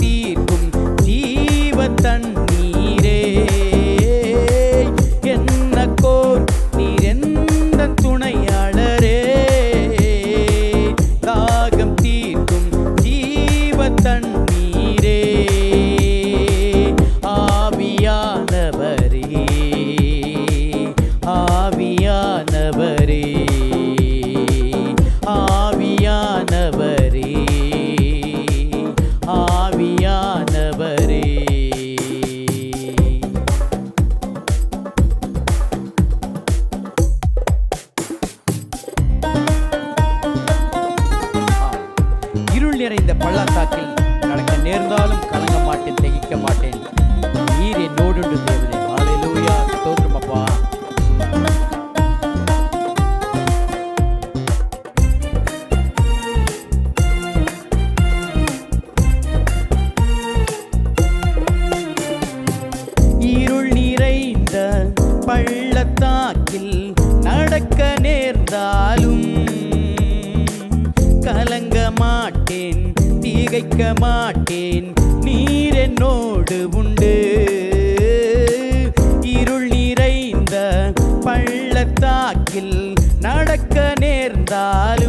feed நிறைந்த பள்ளத்தாக்கில் நடக்க நேர்ந்தாலும் கலங்க மாட்டேன் திகைக்க மாட்டேன். நீர் என்னோடு தேவனே. ஹalleluya. கலங்க மாட்டேன் தீகைக்க மாட்டேன். நீர் என்னோடு உண்டு. இருள் நிறைந்த பள்ளத்தாக்கில் நடக்க நேர்ந்தால்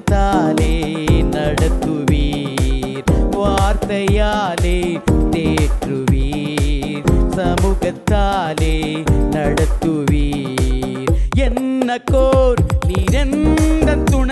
சமூகத்தாலே நடத்துவீர் வார்த்தையாலே தேற்றுவீர் சமூகத்தாலே நடத்துவீர் என்ன கோர் நீரெந்த துணையாளரே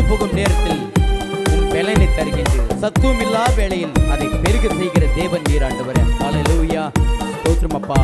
சோர்ந்து போகும் நேரத்தில் உன் பலனை தருகின்றது சத்துவமில்லா வேளையில் அதை பெருக செய்கிற தேவன் நீராண்டவர் ஹalleluya. ஸ்தோத்திரம் அப்பா.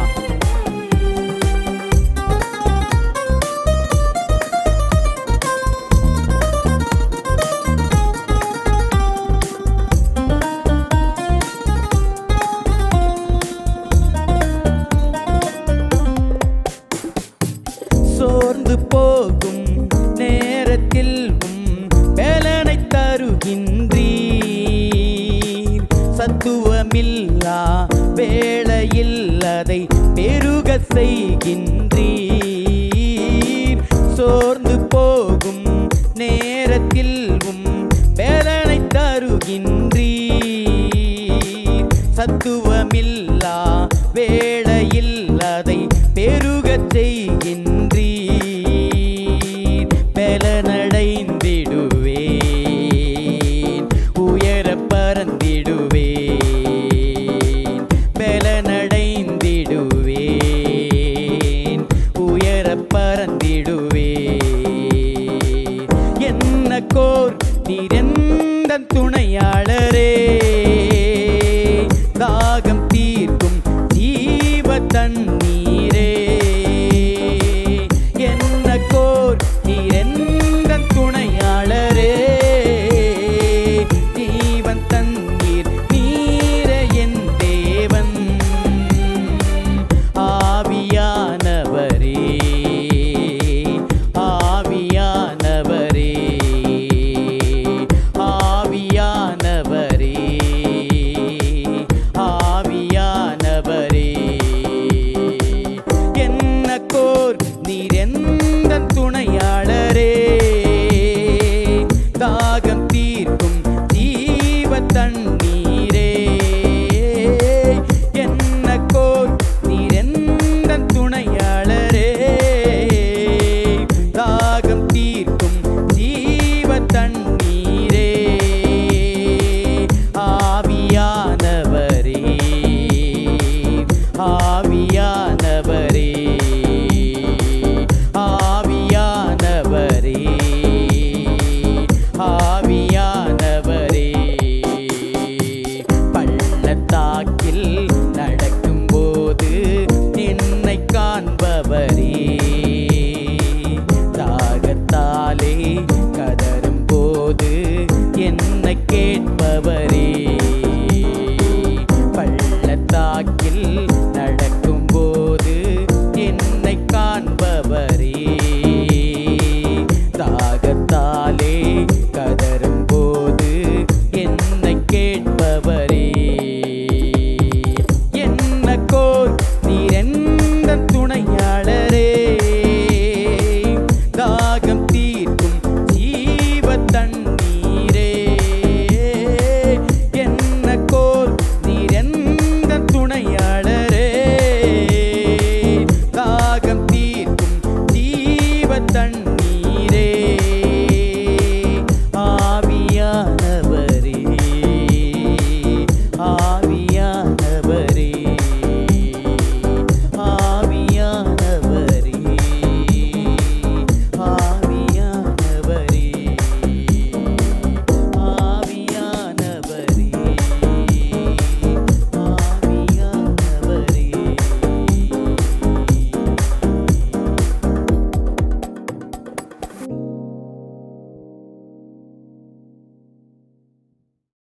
செய்கின்றீர். சோர்ந்து போகும் நேரத்தில் உம் வேதனை தருகின்றீர். சத்துவமில்லா வேளையில் அதை பெருகச் செய்கின்ற ஆவியானவரே. ஆவியானவரே. ஆவியானவரே. பள்ளத்தாக்கில் நடக்கும்போது என்னை காண்பவரே. தாகத்தாலே கதரும் போது என்னை கேட்பவரே. பள்ளத்தாக்கில்